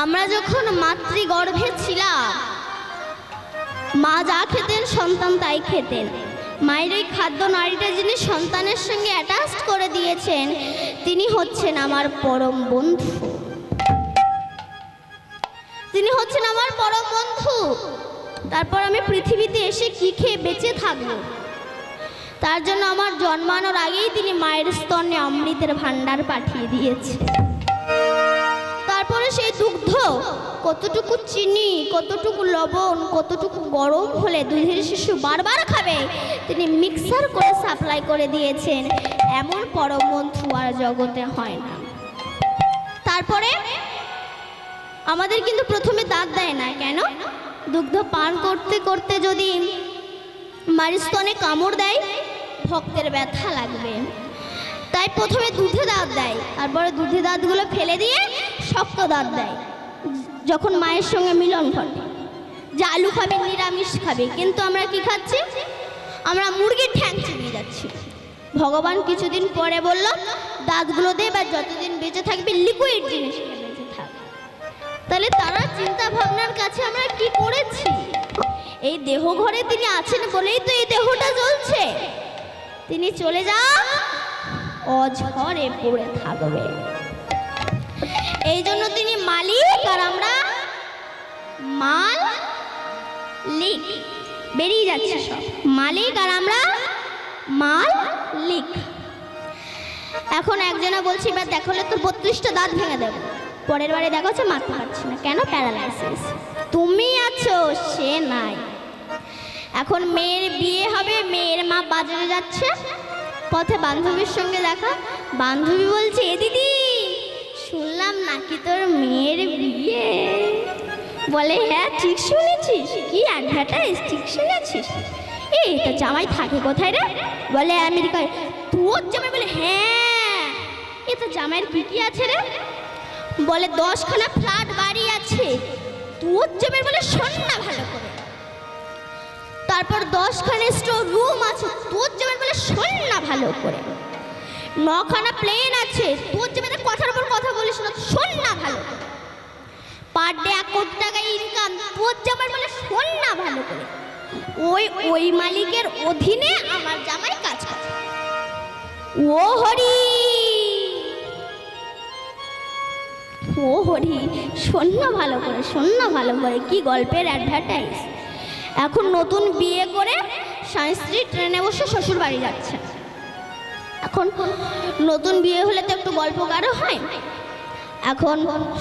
আমরা যখন মাতৃগর্ভে ছিলাম, মা যা খেতেন সন্তান তাই খেতেন। মায়ের এই খাদ্য নারীটা যিনি সন্তানের সঙ্গে অ্যাটাচড করে দিয়েছেন, তিনি হচ্ছেন আমার পরম বন্ধু। তিনি হচ্ছেন আমার পরম বন্ধু। তারপর আমি পৃথিবীতে এসে কি খেয়ে বেঁচে থাকব? তার জন্য আমার জন্মানোর আগেই তিনি মায়ের স্তনে অমৃতের ভাণ্ডার পাঠিয়ে দিয়েছে কতটুকু চিনি, কতটুকু লবণ, কতটুকু গরম হলে দুধের শিশু বারবার খাবে? তিনি মিক্সার করে সাপ্লাই করে দিয়েছেন। এমন পরম বন্ধু আর জগতে হয় না। তারপরে আমাদের কিন্তু প্রথমে দাঁত দেয় না, কেন? দুগ্ধ পান করতে করতে যদি মায়ের স্তনে কামড় দেয়, ভক্তের ব্যথা লাগবে। তাই প্রথমে দুধে দাঁত দেয়, তারপরে দুধে দাঁতগুলো ফেলে দিয়ে শক্ত দাঁত দেয়। যখন মায়ের সঙ্গে মিলন ঘটে, যে আলু খাবে, নিরামিষ খাবে, কিন্তু আমরা কি খাচ্ছি? আমরা মুরগির ঠ্যাং চিবিয়ে যাচ্ছি। ভগবান কিছুদিন পরে বলল, দাঁতগুলো দে বা যতদিন বেঁচে থাকবে লিকুইড জিনিস তাহলে তারা চিন্তা ভাবনার কাছে আমরা কি করেছি? এই দেহ ঘরে তিনি আছেন বলেই তো এই দেহটা জ্বলছে। তিনি চলে যান, অঝরে পড়ে থাকবে এই জন্য তিনি মালিক আর আমরা মাল লিক বেরিয়ে যাচ্ছে সব। মালিক আর আমরা মাল লিক এখন একজনা বলছি, এবার দেখলে তোর বত্রিশটা দাঁত ভেঙে দেবো। পরের বারে দেখা হচ্ছে মারতে পারছি না। কেন প্যারালাইসিস? তুমি আছো, সে নাই। এখন মেয়ের বিয়ে হবে, মেয়ের মা বাজারে যাচ্ছে। পথে বান্ধবীর সঙ্গে দেখা। বান্ধবী বলছে, এ দিদি নাকি তোর মেয়ের বিয়ে। বলে হ্যাঁ ঠিক শুনেছিস। কি অ্যাডভার্টাইজ ঠিক শুনেছিস? এই তো জামাই থাকে কোথায় রে? বলে, আমেরিকায়। তোর জামাই? বলে হ্যাঁ এ তো জামাইয়ের কি কি আছে রে? বলে, দশখানা ফ্ল্যাট বাড়ি আছে। তোর জামাই বলে শোন না ভালো করে। তারপর দশখানা স্টোর রুম আছে। তোর যেমন বলে শোন না ভালো করে। নখানা প্লেন আছে। তোর যেমন কথার উপর কথা বলিস না, শোন না ভালো। পার ডে এক কোটি টাকা ইনকাম তোর যেমন বলে শোন না ভালো করে। ওই ওই মালিকের অধীনে আমার জামাই কাজ করে। ও হরি! ও হরি, শোন না ভালো করে, শোন না ভালো করে, কি গল্পের অ্যাডভার্টাইজ এখন নতুন বিয়ে করে স্বামী স্ত্রী ট্রেনে বসে শ্বশুর বাড়ি যাচ্ছে। এখন নতুন বিয়ে হলে তো একটু গল্প গাঢ় হয়। এখন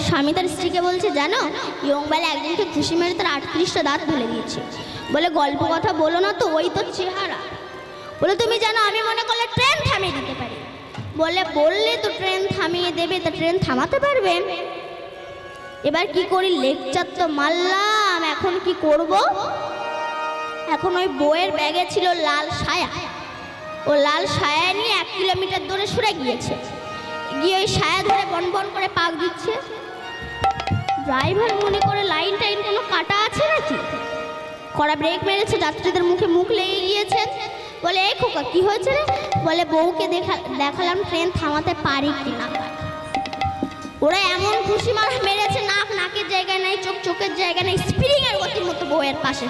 স্বামী তার স্ত্রীকে বলছে, জানো, ইয়ংবেলা একজনকে খুশি মেরে তার আটত্রিশটা দাঁত ফেলে দিয়েছে। বলে, গল্প কথা বলো না তো, ওই তো চেহারা। বলে, তুমি জানো, আমি মনে করলে ট্রেন থামিয়ে দিতে পারি। বলে, বললে তো ট্রেন থামিয়ে দেবে, তা ট্রেন থামাতে পারবে? এবার কি করি, লেকচার তো মারলাম, এখন কি করব? এখন ওই বইয়ের ব্যাগে ছিল লাল সায়া। ও লাল সায়া নিয়ে এক কিলোমিটার দূরে সরে গিয়েছে। গিয়ে ওই সায়া ধরে বন বন করে পাক দিচ্ছে। ড্রাইভার মনে করে লাইন টাইন কোনো কাটা আছে নাকি? কড়া ব্রেক মেরেছে, যাত্রীদের মুখে মুখ লেগে গিয়েছে। বলে, এই খোকা, কী হয়েছে রে? বলে, বউকে দেখা, দেখালাম ট্রেন থামাতে পারি কি না ওরা এমন খুশি মার মেরেছে, নাক, নাকের জায়গায় নাই, চোখ, চোখের জায়গায় নাই, স্প্রিং এর মতো বউয়ের পাশে।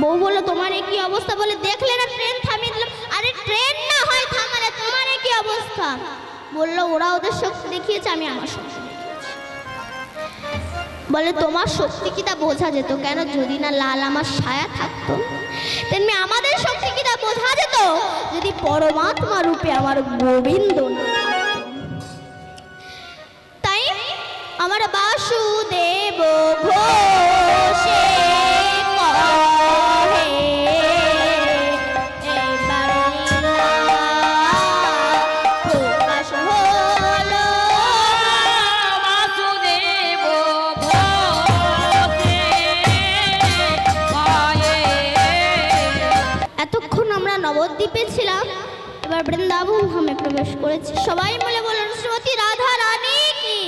বউ বলল, তোমার কি অবস্থা? বলে, দেখলে না ট্রেন থামিয়ে দিলাম। আরে ট্রেন না হয়, থামালে, তোমার কি অবস্থা? বলল, ওরা ওদের শক্তি দেখিয়েছে, আমি আমার শক্তি বলে, তোমার শক্তি কি তা বোঝা যেত কেন? যদি না লাল আমার ছায়া থাকতো, তেমনি আমাদের শক্তি কি তা বোঝা যেত? যদি পরমাত্মা রূপে আমার গোবিন্দ তাই আমার বাসুদেব ঘোষে নবদ্বীপে ছিলাম। এবার বৃন্দাবন ধামে প্রবেশ করেছি। সবাই মিলে বলুন শ্রীমতী রাধা রানী কি?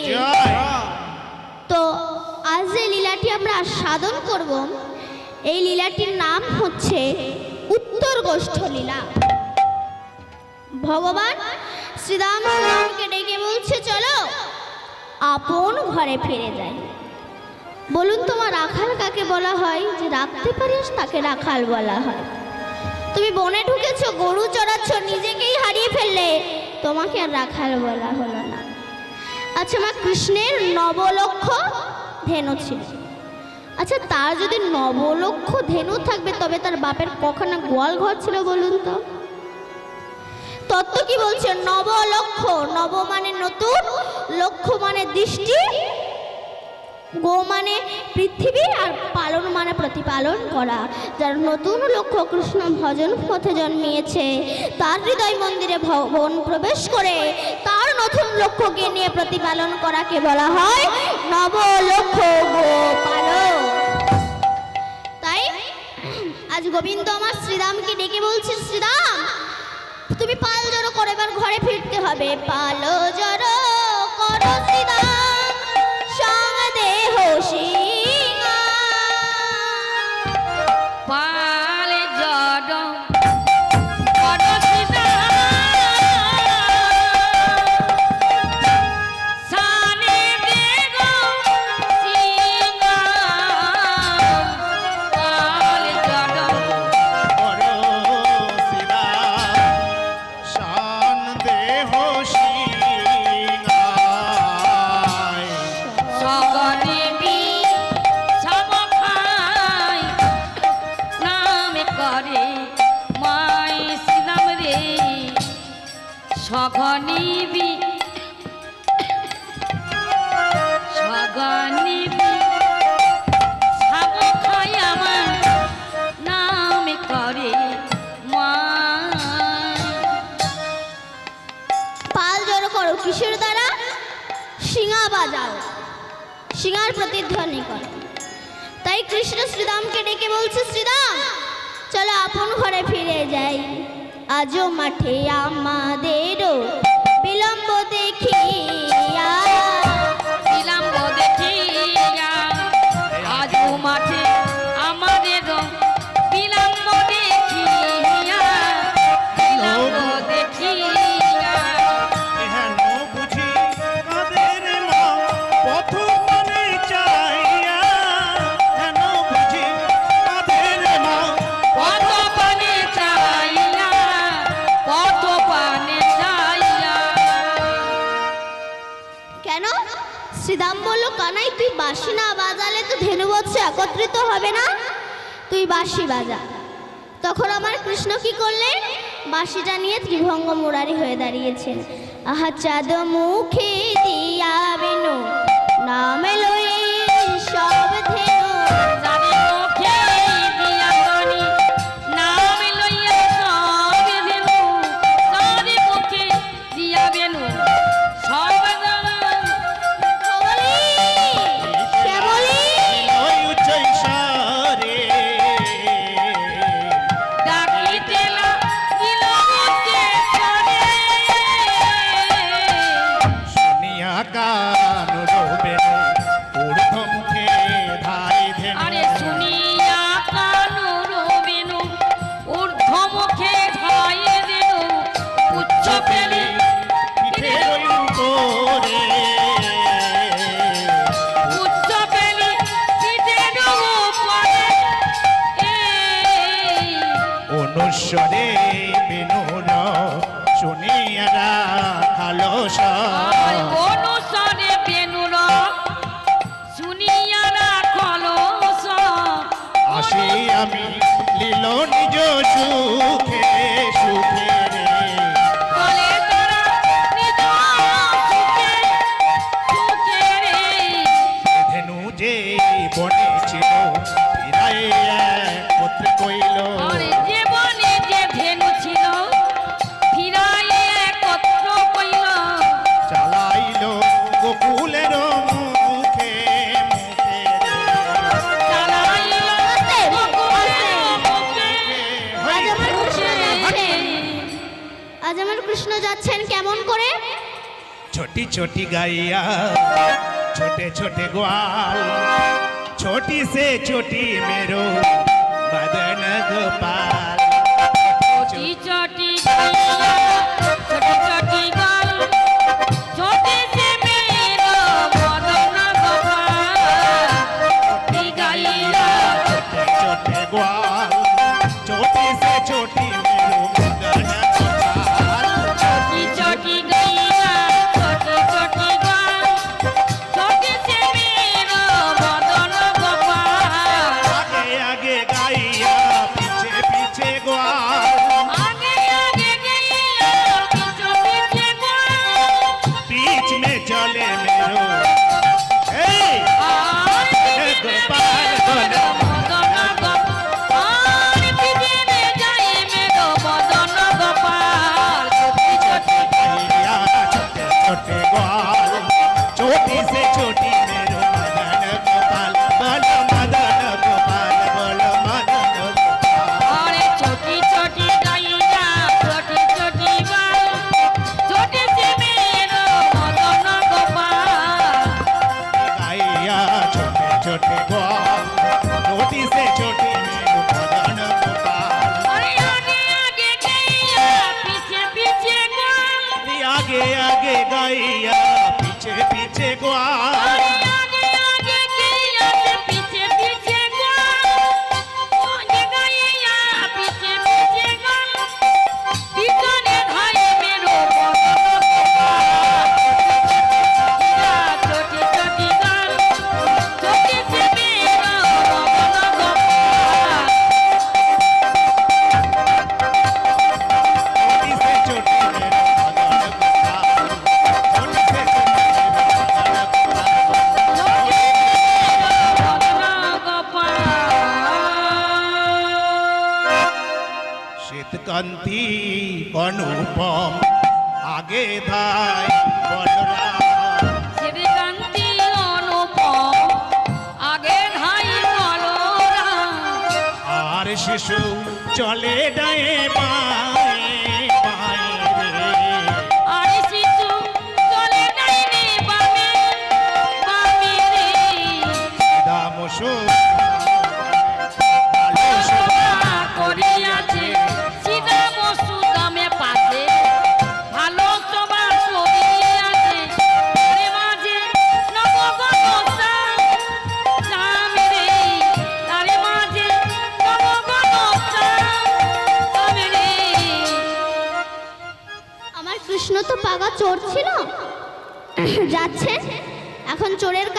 তো আজ যে লীলাটি আমরা সাধন করব এই লীলাটির নাম হচ্ছে উত্তর গোষ্ঠ লীলা। ভগবান শ্রীরামকে ডেকে বলছে চলো আপন ঘরে ফিরে যায় বলুন তোমার রাখাল কাকে বলা হয়? যে রাখতে পারিস তাকে রাখাল বলা হয়। তুমি বনে ঢুকেছো, গরু চড়াচ্ছ, নিজেকেই হারিয়ে ফেললে। তোমাকে আর রাখাল বলা হলো না। আচ্ছা মা, কৃষ্ণের নবলক্ষ ধেনু ছিল। আচ্ছা তার যদি নবলক্ষ ধেনু থাকবে, তবে তার বাপের কখনো গোয়াল ঘর ছিল বলুন তো? তত্ত্ব কি বলছে? নবলক্ষ, নব মানে নতুন লক্ষ্য মানে দৃষ্টি গো মানে পৃথিবী আর পালন মানে প্রতিপালন করা, যার নতুন লক্ষ্য কৃষ্ণ ভজন পথে জন্মিয়েছে। তার হৃদয় মন্দিরে ভবন প্রবেশ করে তার নতুন লক্ষ্যকে নিয়ে প্রতিপালন করাকে বলা হয় নব লক্ষ্য গোপালন তাই আজ গোবিন্দ আমার শ্রীরামকে ডেকে বলছে, শ্রীরাম, তুমি পাল জড়ো করে, এবার ঘরে ফিরতে হবে। পাল জড়ো করো, শ্রীরাম। পাল করো কিসের দ্বারা সিঙা বাজাও সিঙার প্রতিধ্বনি করো। তাই কৃষ্ণ শ্রীরামকে ডেকে বলছে শ্রীরাম চলো আপন ঘরে ফিরে যাই। আজও মাঠে আমাদেরও তো হবে না। তুই বাঁশি বাজা। তখন আমার কৃষ্ণ কি করলেন? বাঁশিটা নিয়ে ত্রিভঙ্গ মুরারি হয়ে দাঁড়িয়েছেন। আহা চাঁদ মুখে छोटी गैया छोटे छोटे ग्वाल छोटी से छोटी मेरो পাইয়া শ্বেতকান্তি অনুপম আগে ধায় বলরাম শ্বেতকান্তি অনুপম আগে ধায় বলরাম আর শিশু চলে ডায়ে বায়ে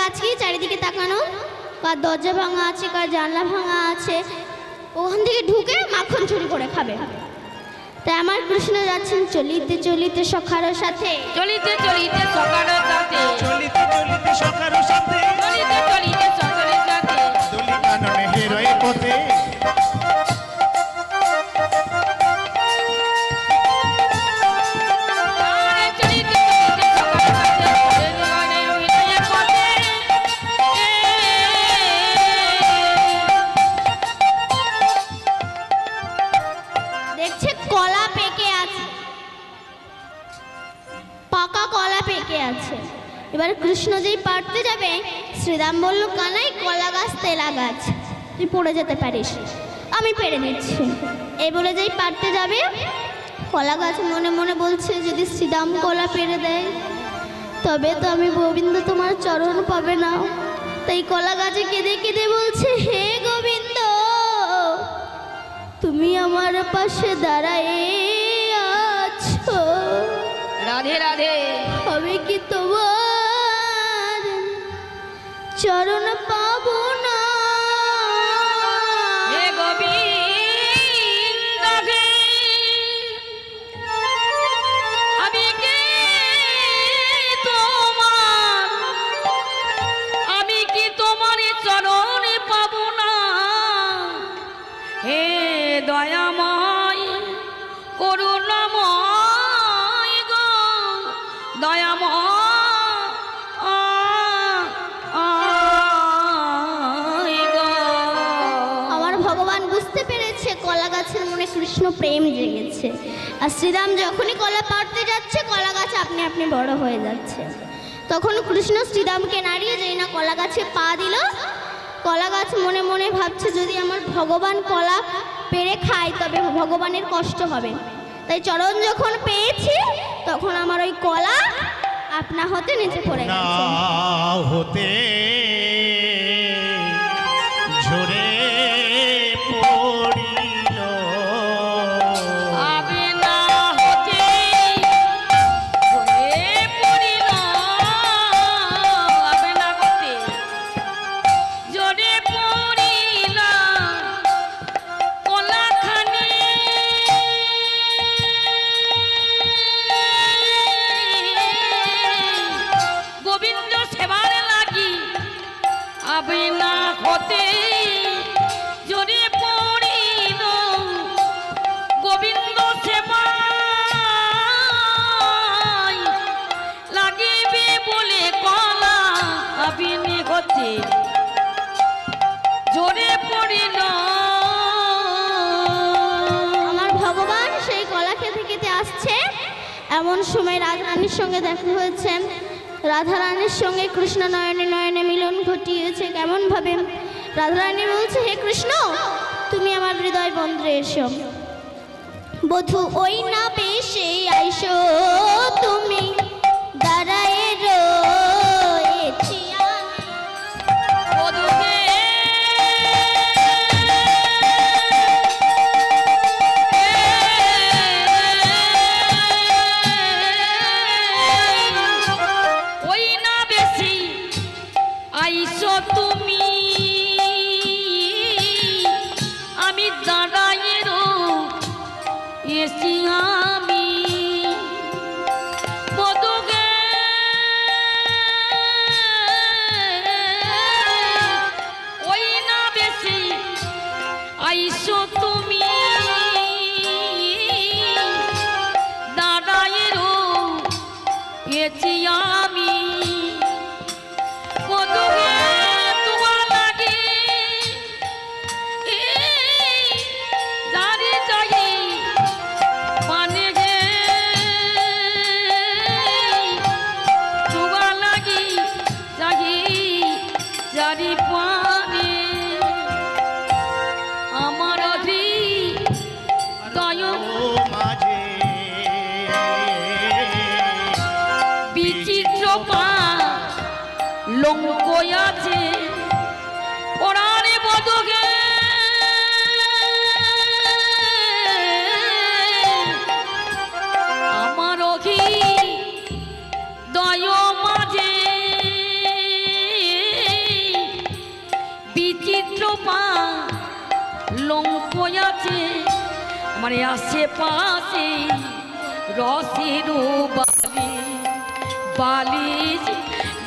চোরের কাজ কি চারিদিকে তাকানো কার দরজা ভাঙা আছে কার জানলা ভাঙা আছে ওখান থেকে ঢুকে মাখন চুরি করে খাবে। তাই আমার কৃষ্ণ যাচ্ছেন চলিতে চলিতে সখারো সাথে? চলিতে চলিতে সখারো সাথে। চলিতে চলিতে সখারো সাথে। শ্রীরাম বলল কানাই কলা গাছ তেলা গাছ। তুই পড়ে যেতে পারিস। আমি পেরে দিচ্ছি এই বলে যেই পারতে যাবে কলা গাছ মনে মনে বলছে যদি শ্রীরাম কলা পেরে দেয় তবে তো আমি গোবিন্দ তোমার চরণ পাবে না। তাই কলা গাছে কেঁদে কেঁদে বলছে হে গোবিন্দ তুমি আমার পাশে দাঁড়ায় আছো। রাধে রাধে। আমি কি তোমার চরণ পাবো না? দয়াময় করুণাময় গো দয়াময় কৃষ্ণ প্রেম জেগেছে। আর শ্রীরাম যখনই কলা পাড়তে যাচ্ছে, কলা গাছ আপনি আপনি বড় হয়ে যাচ্ছে। তখন কৃষ্ণ শ্রীরামকে নাড়িয়ে যেই না কলা গাছে পা দিল, কলা গাছ মনে মনে ভাবছে, যদি আমার ভগবান কলা পেরে খায়, তবে ভগবানের কষ্ট হবে। তাই চরণ যখন পেয়েছি, তখন আমার ওই কলা আপনা হতে নিচে পড়ে গেছে। পথে জোরে পড়িল আমার ভগবান সেই কলাক্ষেত্রে খেতে আসছে। এমন সময় রাজরানীর সঙ্গে দেখা হয়েছেন রাধারানীর সঙ্গে কৃষ্ণ নয়নে নয়নে মিলন ঘটিয়েছে কেমনভাবে? রাধারানী বলছে, হে কৃষ্ণ, তুমি আমার হৃদয় বন্ধে এসো। বধু, ওই না পেশে আইসো। আছে মানে আশেপাশে রু বালি বালি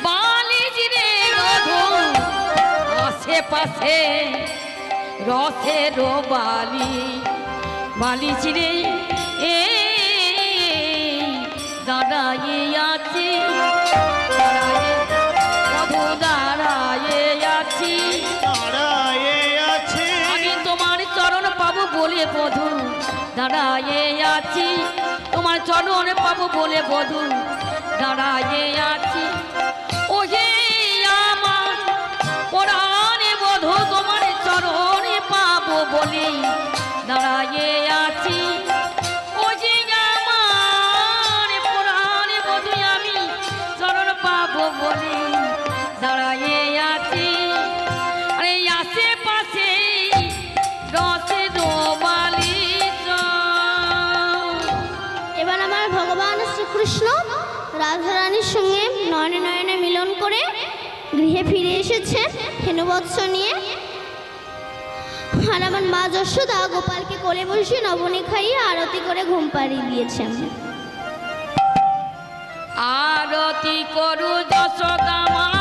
বালিজ রে রঘু আশেপাশে রো বালি বালিজ রে, এ দাঁড়াইয়াছে বলে বধু দাঁড়াইয়ে আছি, তোমার চরণে পাবো বলে বধু দাঁড়াইয়ে আছি। ও হে আমার পরাণে বধু, তোমার চরণে পাবো বলে দাঁড়ায়ে আছি হে ফিরে এসেছে হেনুবৎস নিয়ে। আর আমার মা যশোদা গোপালকে কোলে বসে নবনী খাইয়ে আরতি করে ঘুম পাড়িয়ে দিয়েছেন। আরতি করু যশোদা মা।